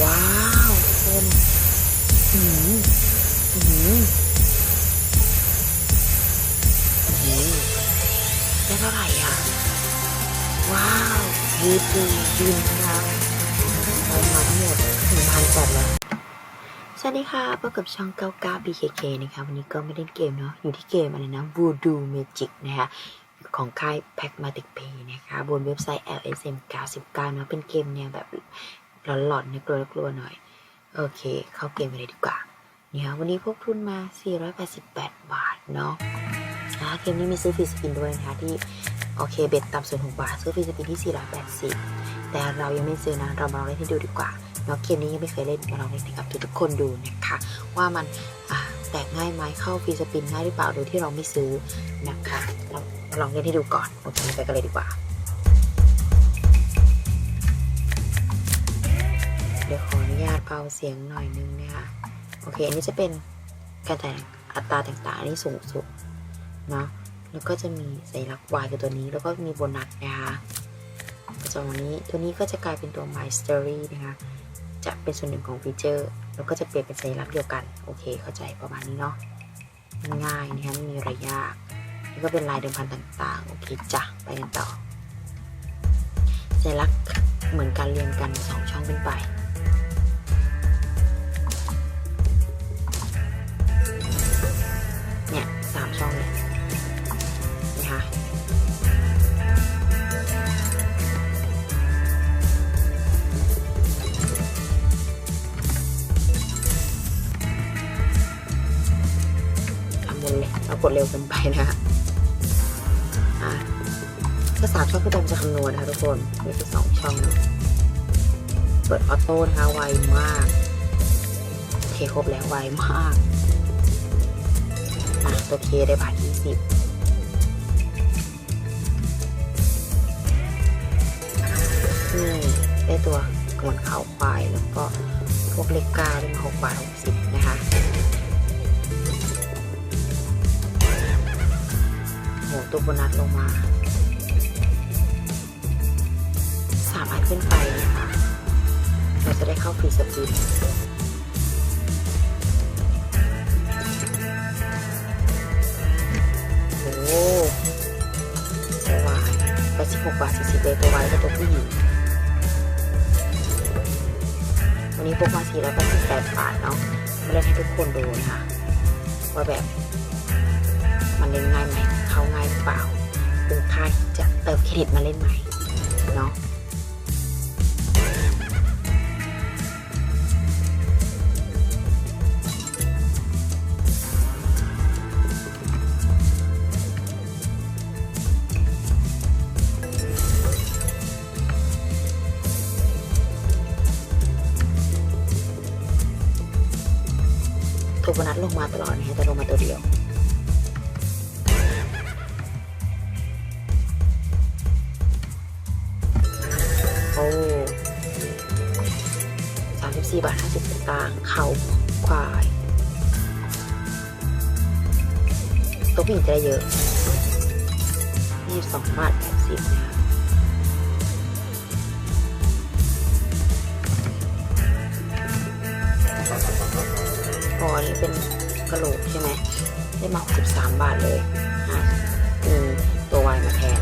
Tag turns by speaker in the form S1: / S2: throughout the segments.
S1: ว้าวทุกคนอืมอืมอืมได้เท่าไหร่อะ ว้าวยูทูบินนะคะเรามาทั้งหมดหนึ่งพันแปดร้อยสวัสดีค่ะพบกับช่อง99 BKK นะคะ วันนี้ก็ไม่เล่นเกมเนาะ อยู่ที่เกมอะไรนะ Voodoo Magic นะคะของค่าย Pragmatic Pay นะคะ บนเว็บไซต์ LSM 99เนาะเป็นเกมแนวแบบ หลอนๆเนี่กลัวๆหน่อย โอเค เข้าเกมไปเลยดีกว่า เนี่ยวันนี้พกทุนมา 488 บาทเนาะอ่าเกมนี้มีซื้อฟรีสปินด้วยนะคะที่โอเคเบ็ดต่ำสุด6บาทซื้อฟรีสปินที่ 480 แต่เรายังไม่ซื้อนะ เรามาลองเล่นให้ดูดีกว่าเนาะเกมนี้ยังไม่เคยเล่นมาลองเล่นให้กับทุกๆคนดูนะคะว่ามันแตกง่ายไหมเข้าฟรีสปินง่ายหรือเปล่าโดยที่เราไม่ซื้อนะคะเรามาลองเล่นให้ดูก่อนโอเคไปกันเลยดีกว่า ญาตเบาเสียงหน่อยนึงนะคะโอเคอันนี้จะเป็นการแต่งอัตราต่างๆอันนี้สูงสุดเนาะแล้วก็จะมีสัญลักษณ์ Y กับตัวนี้แล้วก็มีโบนัสนะคะก็จะวันนี้ตัวนี้ก็จะกลายเป็นตัว My Story นะคะจะเป็นส่วนหนึ่งของฟีเจอร์แล้วก็จะเปลี่ยนเป็นสัญลักษณ์เดียวกัน โอเค เข้าใจประมาณนี้เนาะง่ายนะคะไม่มีอะไรยากนี่ก็เป็นลายเดิมพันต่างๆ โอเคจ้ะไปกันต่อสัญลักษณ์เหมือนการเรียงกันสองช่องขึ้นไป สามช่องเนี่ยนี่ค่ะทำหมดเลยเรากดเร็วเกินไปนะคะอะถ้าสามช่องคือตามจะคำนวณนะคะทุกคนนี่คือสองช่องเนะเปิดออโต้นะคะไวมาก โอเทครบแล้วไวมาก โอเคได้บาทยี่สิบนี่ได้ตัวกระมวลขาวควายแล้วก็พวกเลขเก้าได้มาหกบาทหกสิบนะคะโหตัวโบนัสลงมาสามอันขึ้นไปนะคะ เราจะได้เข้าฟรีสปิน 6บาท40เลยตัวว้กับตัวผู้หญิงวันนี้พกมา488บาทเนาะมาเล่นให้ทุกคนดูนะคะว่าแบบ มันเล่นง่ายไหม เข้าง่ายหรือเปล่าคุ้ค่าจะเติมเครดิตมาเล่นไหมเนาะ ตัวโบนัสลงมาตลอดนะฮะแต่ลงมาตัวเดียวโอ้สามสิบสี่บาทห้าสิบสตางค์เขาควายตัวผู้หญิงจะได้เยอะยี่สิบสองบาทแปดสิบนะคะ อ๋อนนี้เป็นกระโหลกใช่ไหมได้มา63บาทเลยอะมีตัววายมาแทน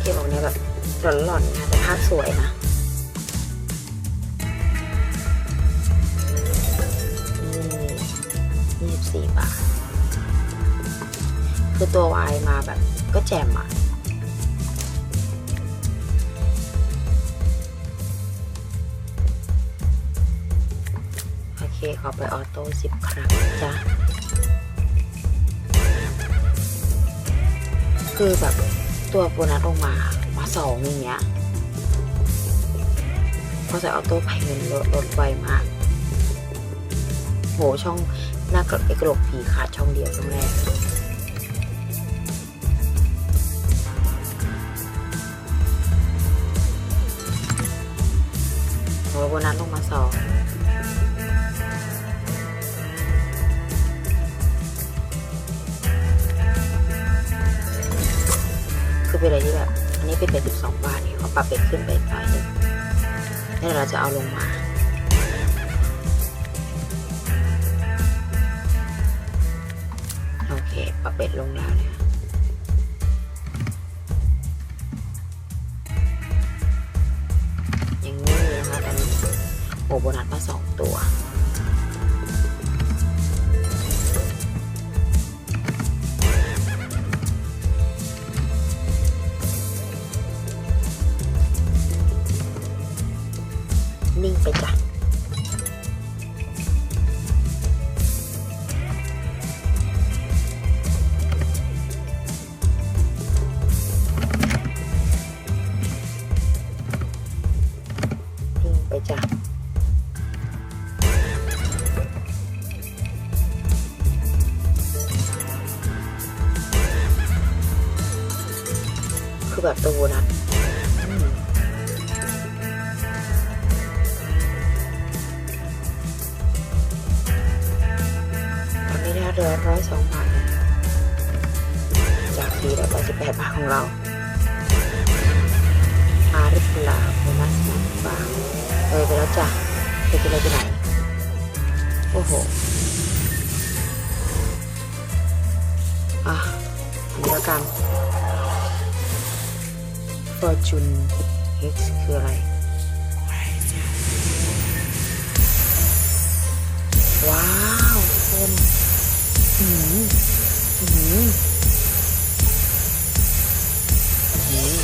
S1: เกมออกเนี้ยแบบหล่อนๆนะแต่ภาพสวยนะ คือตัววายมาแบบก็แจ่มอะโอเคขอไปออโต้สิบครั้งจ้ะคือแบบตัวโบนัสลงมา มาสองอย่างเงี้ยพอใส่ออโต้ไปเงินลดลดไวมาก โหช่องหน้ากระไอ้กระโหลกผีขาดช่องเดียวช่องแรก โบนัสลงมาสองคือเป็นอะไรที่แบบ อันนี้เป็น82บาทนี่เขาปรับเป็นขึ้นไปหน่อยนึงแล้วเราจะเอาลงมา โบนัสมาสองตัว นิ่งไปจ้ะ แบบโบนัสอืมตอนนี้ได้เหลือร้อยสองบาทจากที่ร้อยแปดสิบแปดบาทของเรามาหรือเปล่าโบนัสมาหรือเปล่าเออไปแล้วจ้ะไปกินอะไรไปไหนโอ้โหอะอันนี้แล้วกัน Fortune X คืออะไร ว้าวคนหืมหืมหืม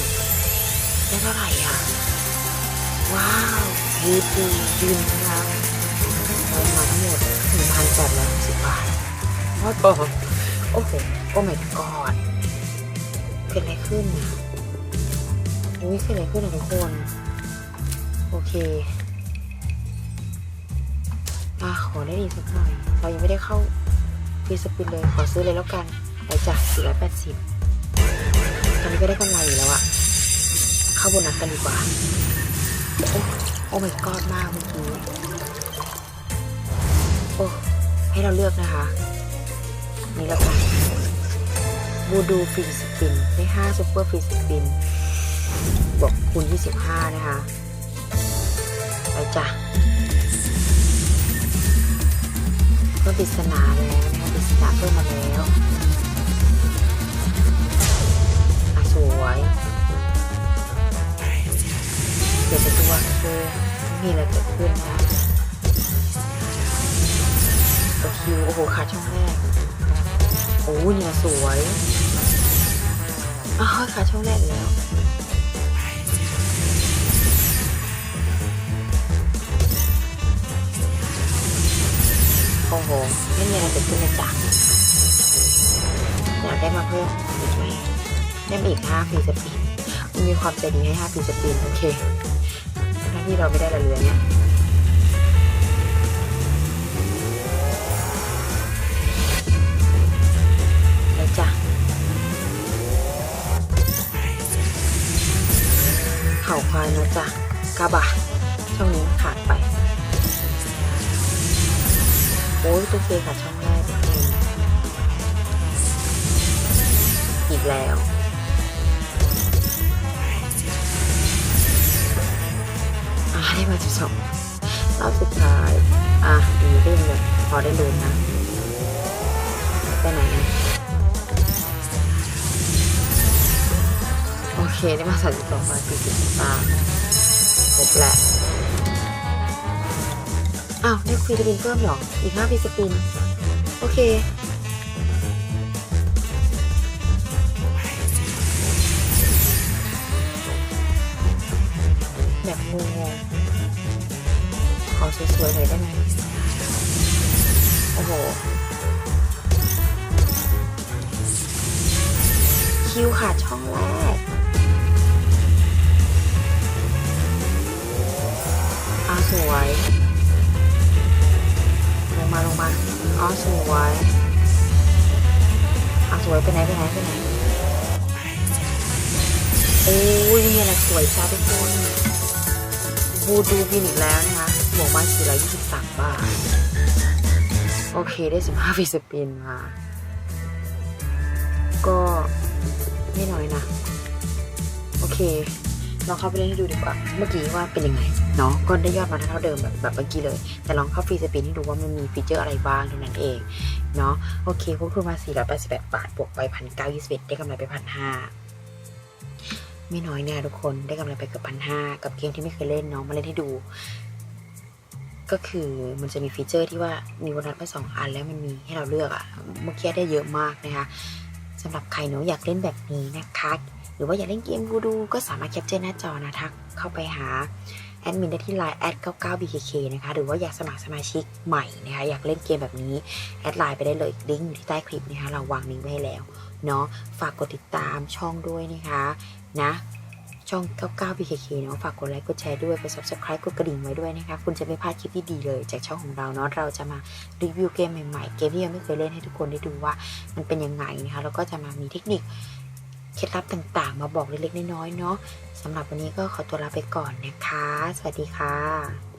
S1: ได้เท่าไหร่อะ ว้าวยืดดียืนแล้วเรามาทั้งหมดหนึ่งพันแปดร้อยสิบบาทว้าวโอ้โหโอ้โห โอ้ my god เกิดอะไรขึ้นอะ อุ้ยเกิดอะไรขึ้นอะทุกคน โอเคอะขอได้ดีสักหน่อย เรายังไม่ได้เข้าฟรีสปินเลย ขอซื้อเลยแล้วกัน ไปจาก480ตอนนี้ก็ได้กำไรอยู่แล้วอะเข้าโบนัสกันดีกว่า โอ้โอ้ my god มากเมื่อกี้ โอ้ ให้เราเลือกนะคะ นี่แล้วกันบูดูฟรีสปิน ได้5ซุปเปอร์ฟรีสปิน บวกคูณ 25 นะคะ ไปจ้ะเพิ่มปริศนาแล้วนะคะปริศนาเพิ่มมาแล้วอะสวยเดี๋ยวจะดูว่าคือมีอะไรเกิดขึ้นนะตัวคิวโอ้โหขาดช่องแรกโอ้เนี่นะสวยอ้าวขาดช่องแรกแล้ว โอ้โหไม่มีอะไรเกิดขึ้นเลยจ้ะอยากได้มาเพิ่มอีกไหมได้มาอีกห้าฟรีสปินมันมีความใจดีให้ห้าฟรีสปินโอเคถ้าที่เราไม่ได้ละเรือเนี่ยจ้ะเข่าควายนะจ๊ะกาบะช่องนี้ขาดไป โอ้ยตัวเฟย์ค่ะช่องแรกอีกแล้วอะได้มาสิบสองรอบสุดท้าย อะอันนี้ก็ยังแบบพอได้ลุ้นนะไปไหนอะโอเค ได้มาสามสิบสองบาทสี่สิบตามครบแหละ อ้าวได้ฟรีสปินเพิ่มหรอ อีกห้าฟรีสปิน โอเค แบบงงๆขอสวยๆเลยได้ไหมโอ้โห คิวขาดช่องแรกอ่าสวย มาลงมาอ๋อสวยอะสวยไปไหนไปไหนไปไหนโอ้ยนี่อะไรสวยจ้าทุกคนบูดูพินอีกแล้วนะคะบวกมา423บาท โอเคได้15ฟีสปินมาก็ไม่น้อยนะ โอเค ลองเข้าไปเล่นให้ดูดีกว่า เมื่อกี้ว่าเป็นยังไงเนาะก็ได้ยอดมาเท่าเดิมแบบแบบเมื่อกี้เลย แต่ลองเข้าฟรีสปินให้ดูว่ามันมีฟีเจอร์อะไรบ้างเท่านั้นเองเนาะโอเคควบคุมมา 488 บาท บวกไปพันเก้ายี่สิบเอ็ดได้กำไรไปพันห้าไม่น้อยแน่ทุกคนได้กำไรไปเกือบพันห้ากับเกมที่ไม่เคยเล่นเนาะมาเล่นให้ดู ก็คือมันจะมีฟีเจอร์ที่ว่ามีโบนัสมาสองอันแล้วมันมีให้เราเลือกอะเมื่อกี้ได้เยอะมากนะคะสำหรับใครเนาะอยากเล่นแบบนี้นะคะ รือว่าอยากเล่นเกมกูดูก็สามารถแคปเจอร์หน้าจอนะทักเข้าไปหาแอดมินได้ที่ไลน์แอด99 bkk นะคะ หรือว่าอยากสมัครสมาชิกใหม่นะคะ อยากเล่นเกมแบบนี้ แอดไลน์ไปได้เลยลิงก์อยู่ที่ใต้คลิปนะคะ เราวางลิงก์ไว้ให้แล้ว เนาะฝากกดติดตามช่องด้วยนะคะ นะช่อง 99 bkk เนาะฝากกดไลค์ กดแชร์ด้วยกด subscribe กดกระดิ่งไว้ด้วยนะคะ คุณจะไม่พลาดคลิปที่ดีเลย จากช่องของเราเนาะ เราจะมารีวิวเกมใหม่ๆ เกมที่ยังไม่เคยเล่นให้ทุกคนได้ดูว่า มันเป็นยังไงนะคะ แล้วก็จะมามีเทคนิค เคล็ดลับต่างๆ มาบอกเล็กๆน้อยๆเนาะสำหรับวันนี้ก็ขอตัวลาไปก่อนนะคะ สวัสดีค่ะ